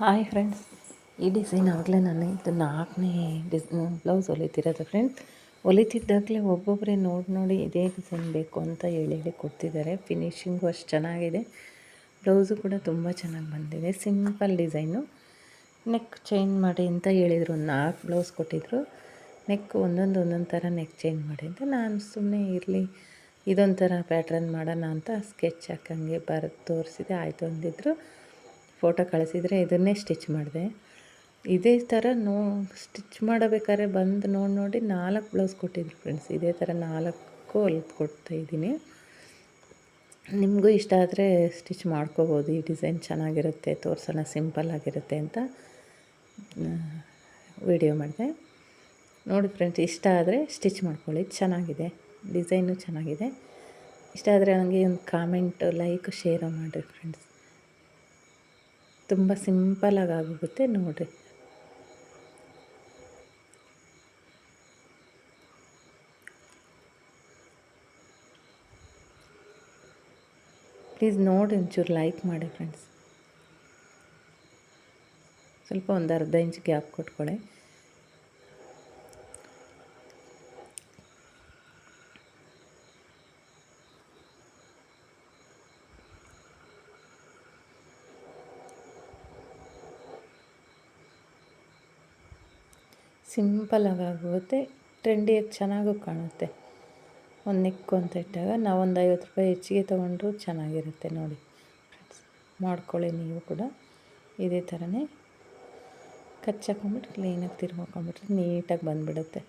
Hi friends ಈ design ಆಗಲೇ ನಾನು ಇದು ನಾಲ್ಕನೇ ಡಿಸ್ ಬ್ಲೌಸ್ ಹೊಲಿತಿರೋದು ಫ್ರೆಂಡ್ಸ್ ಹೊಲಿತಿದ್ದಾಗಲೇ ಒಬ್ಬೊಬ್ಬರೇ ನೋಡಿ ನೋಡಿ ಇದೇ ಡಿಸೈನ್ ಬೇಕು ಅಂತ ಹೇಳಿ ಹೇಳಿ ಕೊಡ್ತಿದ್ದಾರೆ. ಫಿನಿಷಿಂಗು ಅಷ್ಟು ಚೆನ್ನಾಗಿದೆ. ಬ್ಲೌಸು ಕೂಡ ತುಂಬ ಚೆನ್ನಾಗಿ ಬಂದಿದೆ. ಸಿಂಪಲ್ ಡಿಸೈನು ನೆಕ್ ಚೇಂಜ್ ಮಾಡಿ ಅಂತ ಹೇಳಿದರು. ನಾಲ್ಕು ಬ್ಲೌಸ್ ಕೊಟ್ಟಿದ್ದರು ನೆಕ್ ಒಂದೊಂದು ಒಂದೊಂದು ಥರ ನೆಕ್ ಚೇಂಜ್ ಮಾಡಿ ಅಂತ. ನಾನು ಸುಮ್ಮನೆ ಇರಲಿ ಇದೊಂಥರ ಪ್ಯಾಟ್ರನ್ ಮಾಡೋಣ ಅಂತ ಸ್ಕೆಚ್ ಹಾಕಂಗೆ ಬರೆದು ತೋರಿಸಿದೆ. ಆಯಿತು ಅಂದಿದ್ರು. ಫೋಟೋ ಕಳಿಸಿದರೆ ಇದನ್ನೇ ಸ್ಟಿಚ್ ಮಾಡಿದೆ. ಇದೇ ಥರ ನೋ, ಸ್ಟಿಚ್ ಮಾಡಬೇಕಾದ್ರೆ ಬಂದು ನೋಡಿ ನೋಡಿ ನಾಲ್ಕು ಬ್ಲೌಸ್ ಕೊಟ್ಟಿದ್ರು ಫ್ರೆಂಡ್ಸ್. ಇದೇ ಥರ ನಾಲ್ಕು ಹೊಲ್ಪ್ ಕೊಡ್ತಾ ಇದ್ದೀನಿ. ನಿಮಗೂ ಇಷ್ಟ ಆದರೆ ಸ್ಟಿಚ್ ಮಾಡ್ಕೋಬೋದು. ಈ ಡಿಸೈನ್ ಚೆನ್ನಾಗಿರುತ್ತೆ, ತೋರಿಸೋಣ ಸಿಂಪಲ್ ಆಗಿರುತ್ತೆ ಅಂತ ವಿಡಿಯೋ ಮಾಡಿದೆ. ನೋಡಿ ಫ್ರೆಂಡ್ಸ್, ಇಷ್ಟ ಆದರೆ ಸ್ಟಿಚ್ ಮಾಡ್ಕೊಳ್ಳಿ. ಚೆನ್ನಾಗಿದೆ, ಡಿಸೈನು ಚೆನ್ನಾಗಿದೆ. ಇಷ್ಟ ಆದರೆ ನನಗೆ ಒಂದು ಕಾಮೆಂಟ್, ಲೈಕ್, ಶೇರ್ ಮಾಡಿರಿ ಫ್ರೆಂಡ್ಸ್. ತುಂಬ ಸಿಂಪಲಾಗಿ ಆಗೋಗುತ್ತೆ ನೋಡಿರಿ. ಪ್ಲೀಸ್ ನೋಡಿ ಒಂಚೂರು ಲೈಕ್ ಮಾಡಿ ಫ್ರೆಂಡ್ಸ್. ಸ್ವಲ್ಪ ಒಂದು ಅರ್ಧ ಇಂಚ್ ಗ್ಯಾಪ್ ಕೊಟ್ಕೊಳ್ಳಿ. ಸಿಂಪಲಾಗಿ ಆಗುತ್ತೆ ಟ್ರೆಂಡಿಯಾಗಿ ಚೆನ್ನಾಗೂ ಕಾಣುತ್ತೆ. ಒಂದು ನೆಕ್ಕು ಅಂತ ಇಟ್ಟಾಗ ನಾವು ಒಂದು ಐವತ್ತು ರೂಪಾಯಿ ಹೆಚ್ಚಿಗೆ ತೊಗೊಂಡ್ರೂ ಚೆನ್ನಾಗಿರುತ್ತೆ ನೋಡಿ ಮಾಡ್ಕೊಳ್ಳಿ ನೀವು ಕೂಡ. ಇದೇ ಥರನೇ ಕಚ್ಚಾಕೊಂಬಿಟ್ಟು ಕ್ಲೀನಾಗಿ ತಿರ್ಗಾಕೊಂಬಿಟ್ರೆ ನೀಟಾಗಿ ಬಂದುಬಿಡುತ್ತೆ.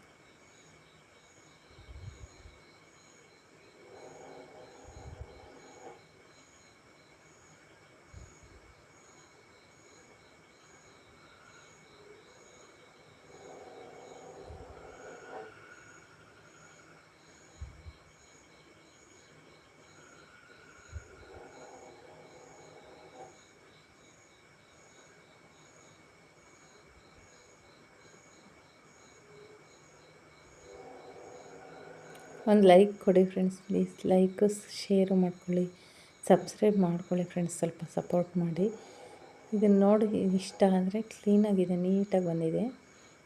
ಒಂದು ಲೈಕ್ ಕೊಡಿ ಫ್ರೆಂಡ್ಸ್ ಪ್ಲೀಸ್ ಲೈಕು ಶೇರು ಮಾಡ್ಕೊಳ್ಳಿ. ಸಬ್ಸ್ಕ್ರೈಬ್ ಮಾಡ್ಕೊಳ್ಳಿ ಫ್ರೆಂಡ್ಸ್ ಸ್ವಲ್ಪ ಸಪೋರ್ಟ್ ಮಾಡಿ. ಇದನ್ನು ನೋಡಿ ಇಷ್ಟ ಅಂದರೆ ಕ್ಲೀನಾಗಿದೆ ನೀಟಾಗಿ ಬಂದಿದೆ.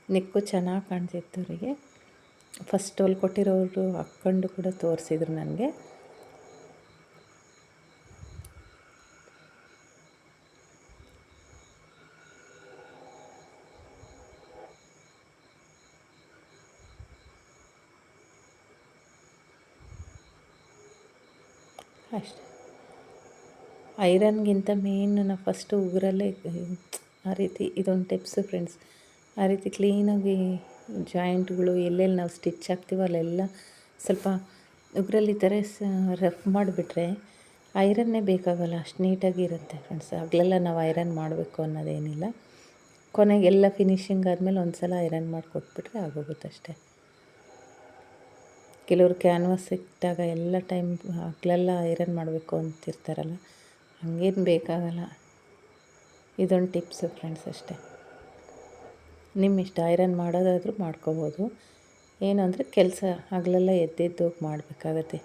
ನೆಕ್ಕು ಚೆನ್ನಾಗಿ ಕಾಣ್ತಿತ್ತು ಅವರಿಗೆ. ಫಸ್ಟ್ ಅಲ್ಲಿ ಕೊಟ್ಟಿರೋರು ಹಾಕ್ಕೊಂಡು ಕೂಡ ತೋರಿಸಿದ್ರು ನನಗೆ. ಅಷ್ಟೆ. ಐರನ್ಗಿಂತ ಮೇನ್ ನಾನು ಫಸ್ಟು ಉಗುರಲ್ಲೇ, ಆ ರೀತಿ ಇದೊಂದು ಟಿಪ್ಸು ಫ್ರೆಂಡ್ಸ್ ಆ ರೀತಿ ಕ್ಲೀನಾಗಿ ಜಾಯಿಂಟ್ಗಳು ಎಲ್ಲೆಲ್ಲಿ ನಾವು ಸ್ಟಿಚ್ ಹಾಕ್ತೀವೋ ಅಲ್ಲೆಲ್ಲ ಸ್ವಲ್ಪ ಉಗುರಲ್ಲಿ ಈ ಥರ ರಫ್ ಮಾಡಿಬಿಟ್ರೆ ಐರನ್ನೇ ಬೇಕಾಗಲ್ಲ, ಅಷ್ಟು ನೀಟಾಗಿ ಇರುತ್ತೆ ಫ್ರೆಂಡ್ಸ್ ಆಗಲೆಲ್ಲ ನಾವು ಐರನ್ ಮಾಡಬೇಕು ಅನ್ನೋದೇನಿಲ್ಲ. ಕೊನೆಗೆ ಎಲ್ಲ ಫಿನಿಶಿಂಗ್ ಆದಮೇಲೆ ಒಂದು ಸಲ ಐರನ್ ಮಾಡಿ ಕೊಟ್ಬಿಟ್ರೆ ಆಗೋಗುತ್ತೆ ಅಷ್ಟೇ. ಕೆಲವರು ಕ್ಯಾನ್ವಾಸ್ ಇಟ್ಟಾಗ ಎಲ್ಲ ಟೈಮ್ ಹಗಲೆಲ್ಲ ಐರನ್ ಮಾಡಬೇಕು ಅಂತಿರ್ತಾರಲ್ಲ, ಹಂಗೇನು ಬೇಕಾಗಲ್ಲ. ಇದೊಂದು ಟಿಪ್ಸ್ ಫ್ರೆಂಡ್ಸ್ ಅಷ್ಟೇ. ನಿಮ್ಮ ಇಷ್ಟ ಐರನ್ ಮಾಡೋದಾದರೂ ಮಾಡ್ಕೋಬೋದು. ಏನು ಅಂದರೆ ಕೆಲಸ ಹಗಲೆಲ್ಲ ಎದ್ದೆದ್ದೋಗಿ ಮಾಡಬೇಕಾಗತ್ತೆ.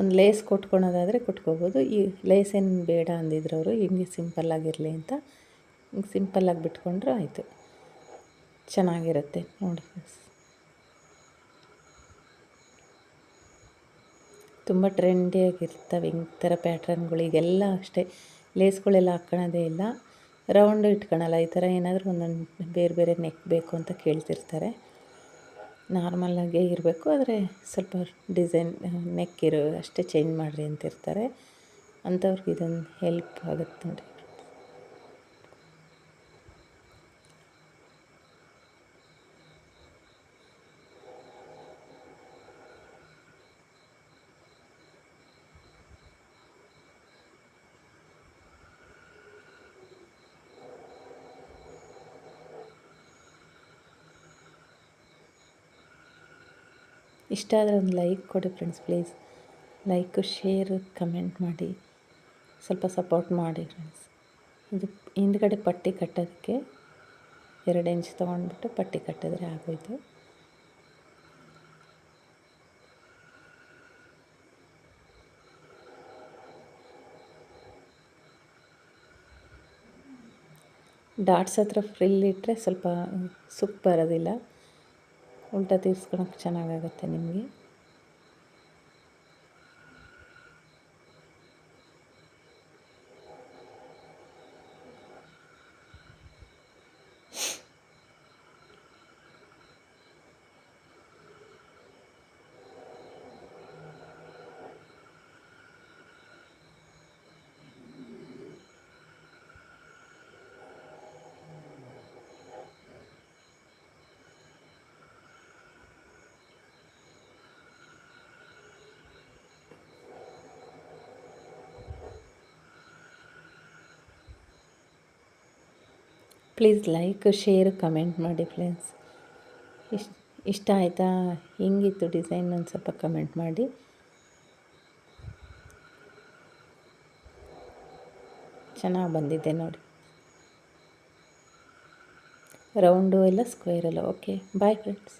ಒಂದು ಲೇಸ್ ಕೊಟ್ಕೊಳೋದಾದರೆ ಕೊಟ್ಕೋಬೋದು. ಈ ಲೇಸ್ ಏನು ಬೇಡ ಅಂದಿದ್ರು ಅವರು ಹಿಂಗೆ ಸಿಂಪಲ್ಲಾಗಿರಲಿ ಅಂತ ಹಿಂಗೆ ಸಿಂಪಲ್ಲಾಗಿ ಬಿಟ್ಕೊಂಡ್ರೆ ಆಯಿತು. ಚೆನ್ನಾಗಿರುತ್ತೆ ನೋಡಿ ತುಂಬ ಟ್ರೆಂಡಿಯಾಗಿರ್ತವೆ ಹಿಂಗೆ ಥರ ಪ್ಯಾಟ್ರನ್ಗಳು. ಈಗೆಲ್ಲ ಅಷ್ಟೇ, ಲೇಸ್ಗಳೆಲ್ಲ ಹಾಕ್ಕೊಳೋದೇ ಇಲ್ಲ. ರೌಂಡ್ ಇಟ್ಕೊಳಲ್ಲ, ಈ ಥರ ಏನಾದರೂ ಒಂದೊಂದು ಬೇರೆ ಬೇರೆ ನೆಕ್ ಬೇಕು ಅಂತ ಕೇಳ್ತಿರ್ತಾರೆ. ನಾರ್ಮಲ್ಲಾಗೇ ಇರಬೇಕು, ಆದರೆ ಸ್ವಲ್ಪ ಡಿಸೈನ್ ನೆಕ್ ಇರೋ ಅಷ್ಟೇ ಚೇಂಜ್ ಮಾಡಿರಿ ಅಂತಿರ್ತಾರೆ. ಅಂಥವ್ರಿಗೆ ಇದೊಂದು ಹೆಲ್ಪ್ ಆಗುತ್ತೆ ನೋಡಿ ಇಷ್ಟ ಆದರೆ ಒಂದು ಲೈಕ್ ಕೊಡಿ friends please. Like, share, comment ಮಾಡಿ. ಸ್ವಲ್ಪ ಸಪೋರ್ಟ್ ಮಾಡಿ ಫ್ರೆಂಡ್ಸ್. ಇದು ಹಿಂದ್ಗಡೆ ಪಟ್ಟಿ ಕಟ್ಟೋದಕ್ಕೆ ಎರಡು ಇಂಚ್ ತೊಗೊಂಡ್ಬಿಟ್ಟು ಪಟ್ಟಿ ಕಟ್ಟಿದ್ರೆ ಆಗೋಯ್ತು. ಡಾಟ್ಸ್ ಹತ್ರ ಫ್ರಿಲ್ ಇಟ್ಟರೆ ಸ್ವಲ್ಪ ಸುಪ್ ಬರೋದಿಲ್ಲ. ಉಲ್ಟಾ ತೀರ್ಸ್ಕೊಳಕ್ಕೆ ಚೆನ್ನಾಗಾಗುತ್ತೆ ನಿಮಗೆ? ಪ್ಲೀಸ್ ಲೈಕ್, ಶೇರ್, ಕಮೆಂಟ್ ಮಾಡಿ ಫ್ರೆಂಡ್ಸ್ ಇಷ್ಟ ಇಷ್ಟ ಆಯಿತಾ? ಹಿಂಗಿತ್ತು ಡಿಸೈನ್? ಒಂದು ಸ್ವಲ್ಪ ಕಮೆಂಟ್ ಮಾಡಿ. ಚೆನ್ನಾಗಿ ಬಂದಿದೆ ನೋಡಿ. ರೌಂಡು ಎಲ್ಲ ಸ್ಕ್ವೇರ್ ಎಲ್ಲ ಓಕೆ, ಬಾಯ್ ಫ್ರೆಂಡ್ಸ್.